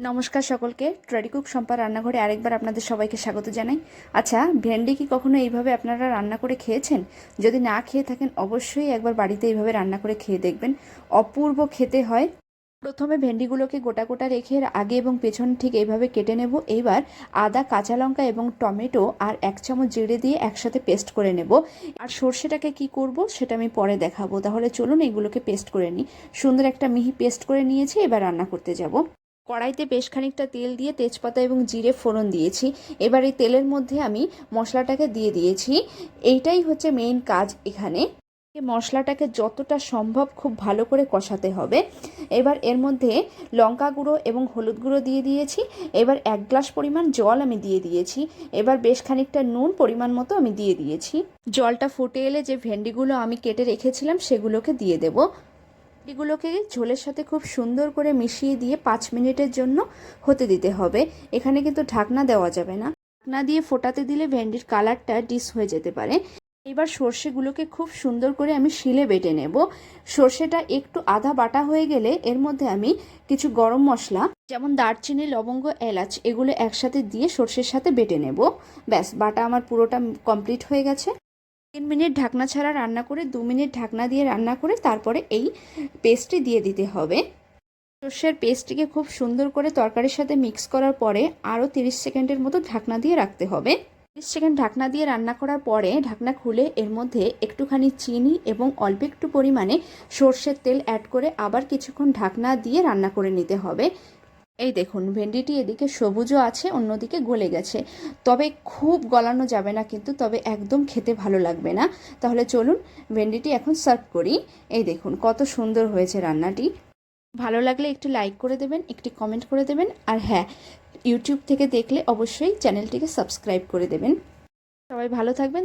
নমস্কার সকলকে। ট্রেডিকুক সম্পার রান্নাঘরে আরেকবার আপনাদের সবাইকে স্বাগত জানাই। আচ্ছা ভেন্ডি কি কখনো এইভাবে আপনারা রান্না করে খেয়েছেন? যদি না খেয়ে থাকেন, অবশ্যই একবার বাড়িতে এইভাবে রান্না করে খেয়ে দেখবেন। অপূর্ব খেতে হয়। প্রথমে ভেন্ডিগুলোকে গোটা গোটা রেখে আগে এবং পেছন ঠিক এইভাবে কেটে নেব। এইবার আদা, কাঁচা লঙ্কা এবং টমেটো আর এক চামচ জিরে দিয়ে একসাথে পেস্ট করে নেব। আর সর্ষেটাকে কি করব সেটা আমি পরে দেখাবো। তাহলে চলুন এগুলোকে পেস্ট করে নিই। সুন্দর একটা মিহি পেস্ট করে নিয়েছি, এবার রান্না করতে যাব। কড়াইতে বেশ খানিকটা তেল দিয়ে তেজপাতা এবং জিরে ফোড়ন দিয়েছি। এবার এই তেলের মধ্যে আমি মশলাটাকে দিয়ে দিয়েছি। এইটাই হচ্ছে মেইন কাজ এখানে। মশলাটাকে যতটা সম্ভব খুব ভালো করে কষাতে হবে। এবার এর মধ্যে লঙ্কা গুঁড়ো এবং হলুদ গুঁড়ো দিয়ে দিয়েছি। এবার এক গ্লাস পরিমাণ জল আমি দিয়ে দিয়েছি। এবার বেশ খানিকটা নুন পরিমাণ মতো আমি দিয়ে দিয়েছি। জলটা ফুটে এলে যে ভেন্ডিগুলো আমি কেটে রেখেছিলাম সেগুলোকে দিয়ে দেবো। এগুলোকে ঝোলের সাথে খুব সুন্দর করে মিশিয়ে দিয়ে পাঁচ মিনিটের জন্য হতে দিতে হবে। এখানে কিন্তু ঢাকনা দেওয়া যাবে না। ঢাকনা দিয়ে ফোটাতে দিলে ভেন্ডির কালারটা ডিস হয়ে যেতে পারে। এবার সর্ষেগুলোকে খুব সুন্দর করে আমি শিলে বেটে নেব। সর্ষেটা একটু আধা বাটা হয়ে গেলে এর মধ্যে আমি কিছু গরম মশলা, যেমন দারচিনি, লবঙ্গ, এলাচ, এগুলো একসাথে দিয়ে সর্ষের সাথে বেটে নেব। ব্যাস, বাটা আমার পুরোটা কমপ্লিট হয়ে গেছে। তিন মিনিট ঢাকনা ছাড়া রান্না করে, দু মিনিট ঢাকনা দিয়ে রান্না করে তারপরে এই পেস্টটি দিয়ে দিতে হবে। সর্ষের পেস্টটিকে খুব সুন্দর করে তরকারির সাথে মিক্স করার পরে আরও তিরিশ সেকেন্ডের মতো ঢাকনা দিয়ে রাখতে হবে। তিরিশ সেকেন্ড ঢাকনা দিয়ে রান্না করার পরে ঢাকনা খুলে এর মধ্যে একটুখানি চিনি এবং অল্প একটু পরিমাণে সর্ষের তেল অ্যাড করে আবার কিছুক্ষণ ঢাকনা দিয়ে রান্না করে নিতে হবে। এই দেখুন, ভেন্ডিটি এদিকে সবুজও আছে, অন্যদিকে গলে গেছে। তবে খুব গলানো যাবে না কিন্তু, তবে একদম খেতে ভালো লাগবে না। তাহলে চলুন, ভেন্ডিটি এখন সার্ভ করি। এই দেখুন, কত সুন্দর হয়েছে রান্নাটি। ভালো লাগলে একটি লাইক করে দেবেন, একটি কমেন্ট করে দেবেন, আর হ্যাঁ ইউটিউব থেকে দেখলে অবশ্যই চ্যানেলটিকে সাবস্ক্রাইব করে দেবেন। সবাই ভালো থাকবেন।